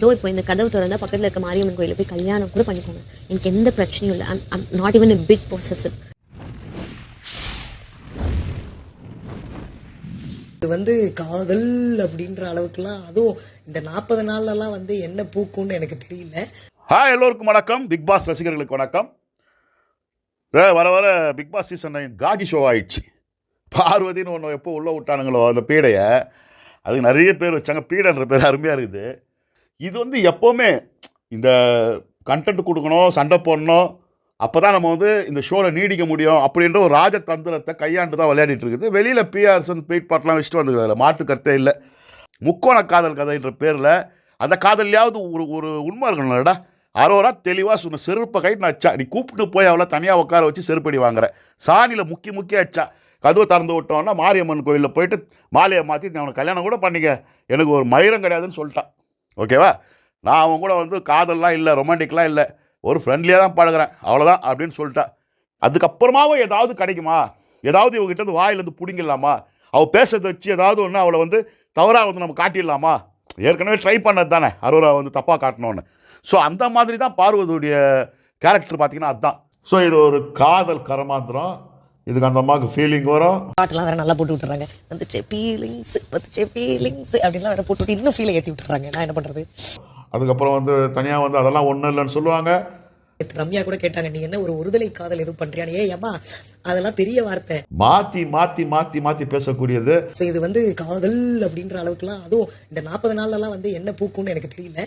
இதோ இப்போ இந்த கதவு திறந்தா பக்கத்தில் இருக்க மாரியம்மன் கோயிலில் போய் கல்யாணம் கூட பண்ணிக்கோங்க. எனக்கு எந்த பிரச்சனையும் இல்லை. I'm not even a bit possessive. இது வந்து காதல் அப்படின்ற அளவுக்குலாம் அதுவும் இந்த நாற்பது நாள்லலாம் வந்து என்ன பூக்கும்னு எனக்கு தெரியல. ஹாய் எல்லோருக்கும் வணக்கம். பிக் பாஸ் ரசிகர்களுக்கு வணக்கம். வர வர பிக் பாஸ் சீசன் காகி ஷோ ஆயிடுச்சு. பார்வதின்னு ஒன்று எப்போ உள்ளே விட்டானுங்களோ அந்த பீடையை. அதுக்கு நிறைய பேர் வச்சாங்க. பீடைன்ற பேர் அருமையாக இருக்குது. இது வந்து எப்போவுமே இந்த கண்டென்ட் கொடுக்கணும் சண்டை போடணும் அப்போ தான் நம்ம வந்து இந்த ஷோவில் நீடிக்க முடியும் அப்படின்ற ஒரு ராஜதந்திரத்தை கையாண்டு தான் விளையாடிட்டு இருக்குது. வெளியில் பிஆர்எஸ் பெயிட் பாட்டெலாம் வச்சுட்டு வந்து அதில். மாற்று கருத்தே இல்லை. முக்கோண காதல் கதைன்ற பேரில் அந்த காதல்லையாவது ஒரு ஒரு உண்மை இருக்கணும்லடா அரோரா தெளிவாக சொன்ன செருப்பை கைட்டு நான் அச்சா நீ கூப்பிட்டு போய் அவளை தனியாக உட்கார வச்சு செருப்படி வாங்குற. சாணியில் முக்கி முக்கி அடிச்சா கதவை திறந்து விட்டோன்னா மாரியம்மன் கோயிலில் போயிட்டு மாலையை மாற்றி அவனை கல்யாணம் கூட பண்ணிக்க. எனக்கு ஒரு மயிரம் கிடையாதுன்னு சொல்லிட்டான். ஓகேவா? நான் அவன் கூட வந்து காதல்லாம் இல்லை ரொமான்டிக்லாம் இல்லை. ஒரு ஃப்ரெண்ட்லியாக தான் பழகுறேன். அவ்வளோதான் அப்படின்னு சொல்லிட்டா. அதுக்கப்புறமாவும் ஏதாவது கிடைக்குமா? ஏதாவது இவங்ககிட்ட இருந்து வாயிலேருந்து பிடிங்கிடலாமா? அவள் பேசுறதை வச்சு ஏதாவது ஒன்று அவளை வந்து தவறாக வந்து நம்ம காட்டிடலாமா? ஏற்கனவே ட்ரை பண்ணது தானே அரோரா வந்து தப்பாக காட்டணும்னு ஸோ அந்த மாதிரி தான் பார்வதியுடைய கேரக்டர் பார்த்திங்கன்னா அதுதான் ஸோ இது ஒரு காதல் கரமாந்திரம். இதுக்கு அந்த அம்மாவுக்கு ஃபீலிங் வரும். பாட்டெல்லாம் வேற நல்லா போட்டு விட்டுறாங்க. வந்துச்சு ஃபீலிங்ஸ் வந்துச்சு ஃபீலிங்ஸ் அப்படின்லாம் வேற போட்டு விட்டு இன்னும் ஃபீலை ஏற்றி விட்டுறாங்க. நான் என்ன பண்றது? அதுக்கப்புறம் வந்து தனியாக வந்து அதெல்லாம் ஒன்றும் இல்லைன்னு சொல்லுவாங்க. ரம்யா கூட கேட்டாங்க நீ என்ன ஒரு ஒருதலை காதல் எதுவும் பண்றியான்னு? ஏய் அம்மா அதெல்லாம் பெரிய வார்த்தை. மாற்றி மாற்றி மாற்றி மாற்றி பேசக்கூடியது. ஸோ இது வந்து காதல் அப்படின்ற அளவுக்குலாம் அதுவும் இந்த நாற்பது நாள்லலாம் வந்து என்ன பூக்கும்னு எனக்கு தெரியல.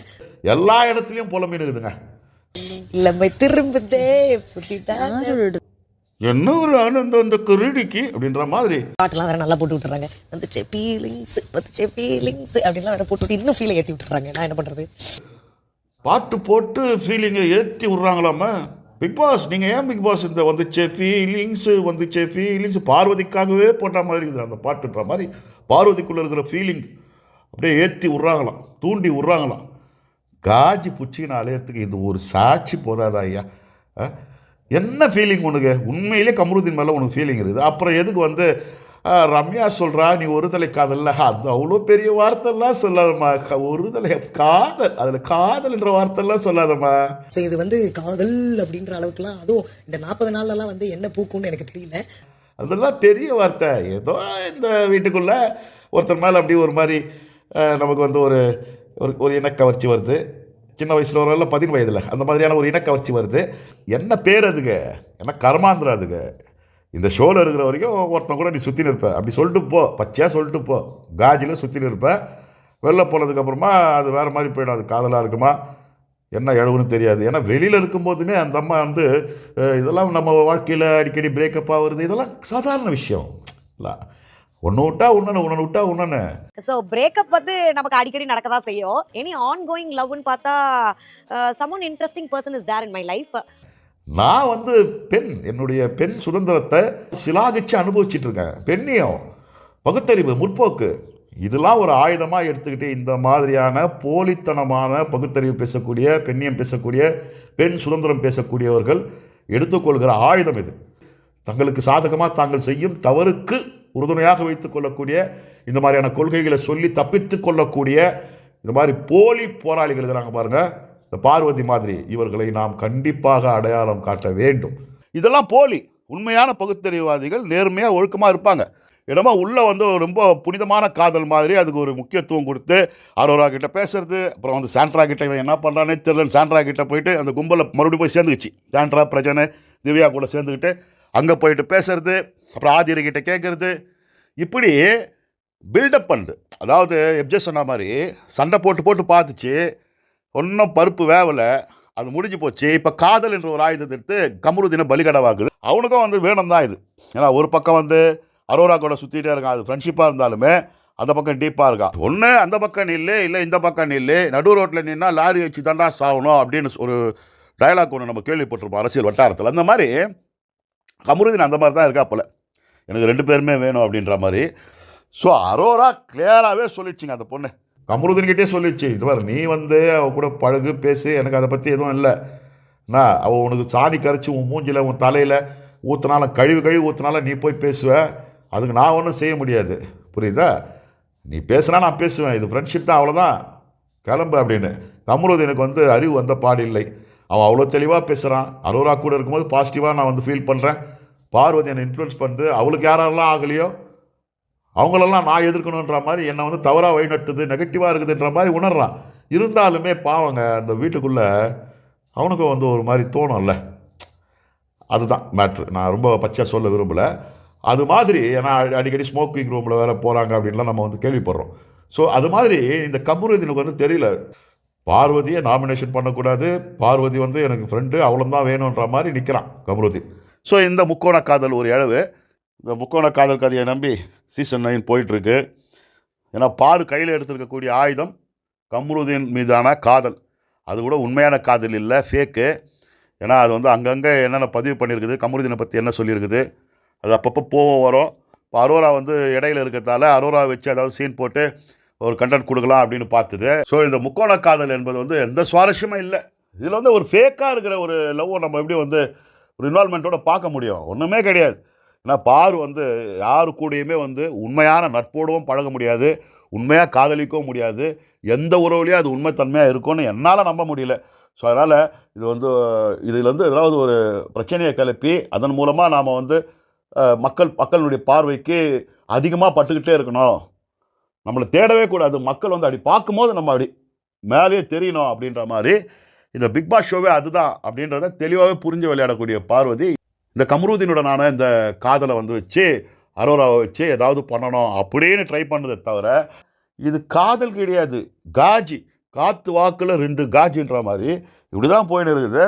எல்லா இடத்துலையும் புலம்பின்னு இருக்குதுங்க இளமை திரும்புதே புதிதான என்ன ஒரு ஆனந்தம் அந்த குருடிக்கு அப்படின்ற மாதிரி. பாட்டெல்லாம் வேற நல்லா போட்டு விட்டுறாங்க. வந்துச்சு ஃபீலிங்ஸ் வந்துச்சு ஃபீலிங்ஸ் அப்படின்லாம் வேற போட்டு இன்னும் ஃபீலை ஏற்றி விட்டுறாங்க. நான் என்ன பண்றது? பாட்டு போட்டு ஃபீலிங்கை ஏற்றி விட்றாங்களாமா? பிக் பாஸ் நீங்கள் ஏன் பிக் பாஸ் இந்த வந்துச்சே ஃபீலிங்ஸு வந்துச்சே ஃபீலிங்ஸ் பார்வதிக்காகவே போட்ட மாதிரி இருக்குது. அந்த பாட்டுன்ற மாதிரி பார்வதிக்குள்ளே இருக்கிற ஃபீலிங் அப்படியே ஏற்றி விட்றாங்களாம். தூண்டி விட்றாங்களாம். காஜி புச்சின்னு அலையறதுக்கு இது ஒரு சாட்சி போதாதா ஐயா? ஆ? என்ன ஃபீலிங் உனக்கு? உண்மையிலே கமருதீன் மேலே உனக்கு ஃபீலிங் இருக்குது. அப்புறம் எதுக்கு வந்து ரம்யா சொல்கிறா நீ ஒரு தலை காதல்ல? அது அவ்வளோ பெரிய வார்த்தைலாம் சொல்லாதம்மா. க- ஒரு தலை காதல் அதில் காதல்ன்ற வார்த்தைலாம் சொல்லாதம்மா. ஸோ இது வந்து காதல் அப்படின்ற அளவுக்குலாம் அதுவும் இந்த நாற்பது நாள்லலாம் வந்து என்ன பூக்கும்னு எனக்கு தெரியல. அதெல்லாம் பெரிய வார்த்தை. ஏதோ இந்த வீட்டுக்குள்ளே ஒருத்தர் மேலே அப்படி ஒரு மாதிரி நமக்கு வந்து ஒரு ஒரு ஒரு இனக்கவர்ச்சி வருது. சின்ன வயசில் வரல பதின வயதில். அந்த மாதிரியான ஒரு இனக்கவர்ச்சி வருது. என்ன பேர் அதுங்க? என்ன கர்மாந்திரம் அதுங்க? இந்த ஷோவில் இருக்கிற வரைக்கும் ஒருத்தன் கூட நீ சுற்றி நிற்பேன் அப்படி சொல்லிட்டு போ. பச்சையாக சொல்லிட்டு போ. காஜில் சுற்றி நிற்பேன் வெளில போனதுக்கப்புறமா அது வேறு மாதிரி போயிடும். அது காதலாக இருக்குமா? என்ன எழுவுன்னு தெரியாது. ஏன்னா வெளியில் இருக்கும்போதுமே அந்த அம்மா வந்து இதெல்லாம் நம்ம வாழ்க்கையில் அடிக்கடி பிரேக்கப் ஆகுறது இதெல்லாம் சாதாரண விஷயம். இல்லை ஒன்று விட்டா ஒன்று ஒன்று விட்டா ஒன்று ஸோ பிரேக்கப் வந்து நமக்கு அடிக்கடி நடக்க தான் செய்யும். எனி ஆன் கோயிங் லவ்னு பார்த்தா someone interesting person is there in my life நான் வந்து பெண் என்னுடைய பெண் சுதந்திரத்தை சிலாகிச்சு அனுபவிச்சிட்டு இருக்கேன். பெண்ணியம் பகுத்தறிவு முற்போக்கு. இதெல்லாம் ஒரு ஆயுதமாக எடுத்துக்கிட்டு இந்த மாதிரியான போலித்தனமான பகுத்தறிவு பேசக்கூடிய பெண்ணியம் பேசக்கூடிய பெண் சுதந்திரம் பேசக்கூடியவர்கள் எடுத்துக்கொள்கிற ஆயுதம் இது. தங்களுக்கு சாதகமாக தாங்கள் செய்யும் தவறுக்கு உறுதுணையாக வைத்துக் கொள்ளக்கூடிய இந்த மாதிரியான கொள்கைகளை சொல்லி தப்பித்து கொள்ளக்கூடிய இந்த மாதிரி போலி போராளிகள் இருக்கிறாங்க பாருங்க. இந்த பார்வதி மாதிரி இவர்களை நாம் கண்டிப்பாக அடையாளம் காட்ட வேண்டும். இதெல்லாம் போலி. உண்மையான பகுத்தறிவாதிகள் நேர்மையாக ஒழுக்கமாக இருப்பாங்க. இடமா உள்ளே வந்து ரொம்ப புனிதமான காதல் மாதிரி அதுக்கு ஒரு முக்கியத்துவம் கொடுத்து அரோரா கிட்ட பேசுறது அப்புறம் வந்து சாண்ட்ரா கிட்ட இவன் என்ன பண்ணுறானே தெரியல சாண்ட்ரா கிட்ட போயிட்டு அந்த கும்பலில் மறுபடியும் போய் சேர்ந்துக்குச்சு. சாண்ட்ரா பிரஜனை திவ்யா கூட சேர்ந்துக்கிட்டு அங்கே போயிட்டு பேசுறது அப்புறம் ஆதிரி கேட்குறது இப்படி பில்டப் பண்ணுது. அதாவது எப்ஜே சொன்ன மாதிரி சண்டை போட்டு போட்டு பார்த்துச்சு ஒன்றும் பருப்பு வேவலை. அது முடிஞ்சு போச்சு. இப்போ காதல் என்ற ஒரு ஆயுதத்தை எடுத்து கமருதீனை பலிகடவாக்குது. அவனுக்கும் வந்து வேணும் தான் இது. ஏன்னா ஒரு பக்கம் வந்து அரோரா கூட சுற்றிட்டே இருக்கான். அது ஃப்ரெண்ட்ஷிப்பாக இருந்தாலுமே அந்த பக்கம் டீப்பாக இருக்கான் ஒன்று அந்த பக்கம் நில்லு இல்லை இந்த பக்கம் நில்லு. நடு ரோட்டில் நின்னா லாரி வச்சு தாண்டா சாகணும் அப்படின்னு ஒரு டயலாக் ஒன்று நம்ம கேள்விப்பட்டிருப்போம். அரசியல் வட்டாரத்தில். அந்த மாதிரி கமருதீன் அந்த மாதிரி தான் இருக்கா போல் எனக்கு ரெண்டு பேருமே வேணும் அப்படின்ற மாதிரி. ஸோ அரோரா கிளியராகவே சொல்லிடுச்சிங்க அந்த பொண்ணு. கமருதன்கிட்டே சொல்லிடுச்சு. இது பாரு நீ வந்து அவ கூட பழகு பேசு எனக்கு அதை பற்றி எதுவும் இல்லை. நான் அவள் உனக்கு சாணி கரைச்சி உன் மூஞ்சில் உன் தலையில் ஊற்றினாலும் கழுவி கழுவி ஊற்றினாலும் நீ போய் பேசுவ. அதுக்கு நான் ஒன்றும் செய்ய முடியாது. புரியுதா? நீ பேசுனா நான் பேசுவேன். இது ஃப்ரெண்ட்ஷிப் தான் அவ்வளோதான் கிளம்பு அப்படின்னு. கமருதீனுக்கு வந்து அறிவு வந்த பாடு இல்லை. அவன் அவ்வளோ தெளிவாக பேசுகிறான் அரோரா கூட இருக்கும்போது பாசிட்டிவாக நான் வந்து ஃபீல் பண்ணுறேன் பார்வதி என்னை இன்ஃப்ளூயன்ஸ் பண்ணுது. அவளுக்கு யாரெல்லாம் ஆகலையோ அவங்களெல்லாம் நான் எதிர்க்கணுன்ற மாதிரி என்னை வந்து தவறாக வழிநட்டுது நெகட்டிவாக இருக்குதுன்ற மாதிரி உணர்றான். இருந்தாலுமே பாவங்க அந்த வீட்டுக்குள்ளே அவனுக்கும் வந்து ஒரு மாதிரி தோணும்ல. அதுதான் மேட்ரு நான் ரொம்ப பச்சையாக சொல்ல விரும்பலை. அது மாதிரி ஏன்னா அடிக்கடி ஸ்மோக்கிங் ரூமில் வேறு போகிறாங்க அப்படின்லாம் நம்ம வந்து கேள்விப்படுறோம். ஸோ அது மாதிரி இந்த கமருதீனுக்கு வந்து தெரியல. பார்வதியை நாமினேஷன் பண்ணக்கூடாது. பார்வதி வந்து எனக்கு ஃப்ரெண்டு அவ்வளோதான் வேணுன்ற மாதிரி நிற்கிறான் கமருதீன் ஸோ இந்த முக்கோண காதல் ஒரு அளவு இந்த முக்கோண காதல் கதையை நம்பி சீசன் நைன் போயிட்டுருக்கு. ஏன்னா பாரு கையில் எடுத்திருக்கக்கூடிய ஆயுதம் கம்ருதீன் மீதான காதல். அது கூட உண்மையான காதல் இல்லை ஃபேக்கு ஏன்னா அது வந்து அங்கங்கே என்னென்ன பதிவு பண்ணியிருக்குது கமருதீனை பற்றி என்ன சொல்லியிருக்குது அது அப்பப்போ போவோம் வரும். இப்போ அரோரா வந்து இடையில இருக்கிறதால அரோரா வச்சு அதாவது சீன் போட்டு ஒரு கண்டென்ட் கொடுக்கலாம் அப்படின்னு பார்த்துது. ஸோ இந்த முக்கோண காதல் என்பது வந்து எந்த சுவாரஸ்யமும் இல்லை. இதில் வந்து ஒரு ஃபேக்காக இருக்கிற ஒரு லவ்வை நம்ம எப்படி வந்து ஒரு இன்வால்மெண்ட்டோட பார்க்க முடியும். ஒன்றுமே கிடையாது. ஏன்னா பார் வந்து யாரு கூடயுமே வந்து உண்மையான நட்போடவும் பழக முடியாது. உண்மையாக காதலிக்கவும் முடியாது. எந்த உறவுலையும் அது உண்மைத்தன்மையாக இருக்கும்னு என்னால் நம்ப முடியல. ஸோ அதனால் இது வந்து இதில் வந்து ஏதாவது ஒரு பிரச்சனையை கிளப்பி அதன் மூலமாக நாம் வந்து மக்கள் மக்களுடைய பார்வைக்கு அதிகமாக பட்டுக்கிட்டே இருக்கணும். நம்மளை தேடவே கூடாது. மக்கள் வந்து அப்படி பார்க்கும்போது நம்ம அப்படி மேலேயே தெரியணும் அப்படின்ற மாதிரி இந்த பிக் பாஸ் ஷோவே அதுதான் அப்படின்றத தெளிவாகவே புரிஞ்சு விளையாடக்கூடிய பார்வதி இந்த கமருதீனுடனான இந்த காதலை வந்து வச்சு அரோராவை வச்சு ஏதாவது பண்ணணும் அப்படின்னு ட்ரை பண்ணதை தவிர இது காதல் கிடையாது. காஜி காத்து வாக்கில் ரெண்டு காஜின்ற மாதிரி இப்படி தான் போயின்னு இருக்குது.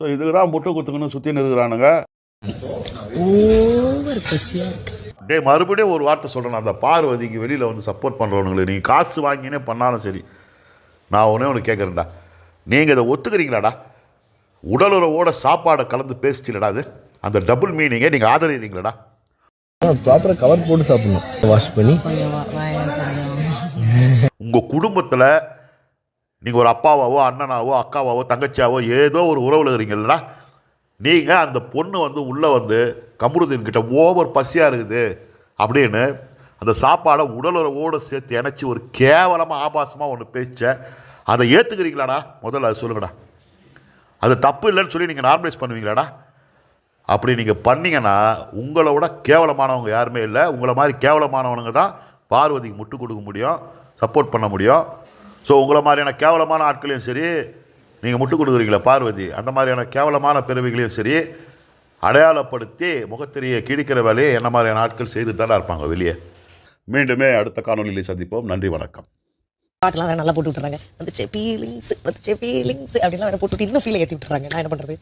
ஸோ இதுக்கு தான் முட்டை குத்துக்கணும் சுற்றி இருக்கு. டே மறுபடியும் ஒரு வார்த்தை சொல்கிறேன் அந்த பார்வதிக்கு வெளியில் வந்து சப்போர்ட் பண்ணுறவனுங்களுக்கு நீங்கள் காசு வாங்கினே பண்ணாலும் சரி. நான் ஒன்றே ஒன்று கேட்குறேன்டா நீங்கள் இதை ஒத்துக்கிறீங்களாடா? உடலுறவோட சாப்பாடை கலந்து பேசிட்டீங்கடா அது அந்த டபுள் மீனிங்கை நீங்கள் ஆதரிக்கிறீங்களாடா? ப்ராப்பராக கவர் போட்டு சாப்பிடணும். வாஷ் பண்ணி. உங்கள் குடும்பத்தில் நீங்கள் ஒரு அப்பாவாவோ அண்ணனாவோ அக்காவாவோ தங்கச்சியாவோ ஏதோ ஒரு உறவில் இருக்கிறீங்களா நீங்கள் அந்த பொண்ணு வந்து உள்ளே வந்து கமருதீன் கிட்ட ஓவர் பசியாக இருக்குது அப்படின்னு அந்த சாப்பாடை உடலுறவோடு சேர்த்து இணைச்சி ஒரு கேவலமாக ஆபாசமாக ஒன்று பேச்ச அதை ஏற்றுக்கிறீங்களாடா முதல்ல அது சொல்லுங்கடா. அது தப்பு இல்லைன்னு சொல்லி நீங்கள் நார்மலைஸ் பண்ணுவீங்களாடா? அப்படி நீங்கள் பண்ணீங்கன்னா உங்களை விட கேவலமானவங்க யாருமே இல்லை. உங்களை மாதிரி கேவலமானவனுங்க தான் பார்வதிக்கு முட்டு கொடுக்க முடியும் சப்போர்ட் பண்ண முடியும். ஸோ உங்களை மாதிரியான கேவலமான ஆட்களையும் சரி நீங்கள் முட்டு கொடுக்குறீங்களா பார்வதி அந்த மாதிரியான கேவலமான பிறவிகளையும் சரி அடையாளப்படுத்தி முகத்திரையை கிழிக்கிற வேலையை என்ன மாதிரியான ஆட்கள் செய்து தானே இருப்பாங்க வெளியே. மீண்டுமே அடுத்த காணொலியில் சந்திப்போம். நன்றி வணக்கம். பாட்டெல்லாம் வேற நல்லா போட்டு விட்டுறாங்க. வந்துச்சு ஃபீலிங்ஸ் வந்துச்சு ஃபீலிங்ஸ் அப்படின்லாம் வேற போட்டு விட்டு இன்னும் ஃபீலை ஏற்றி விட்டுறாங்க. நான் என்ன பண்ணுறது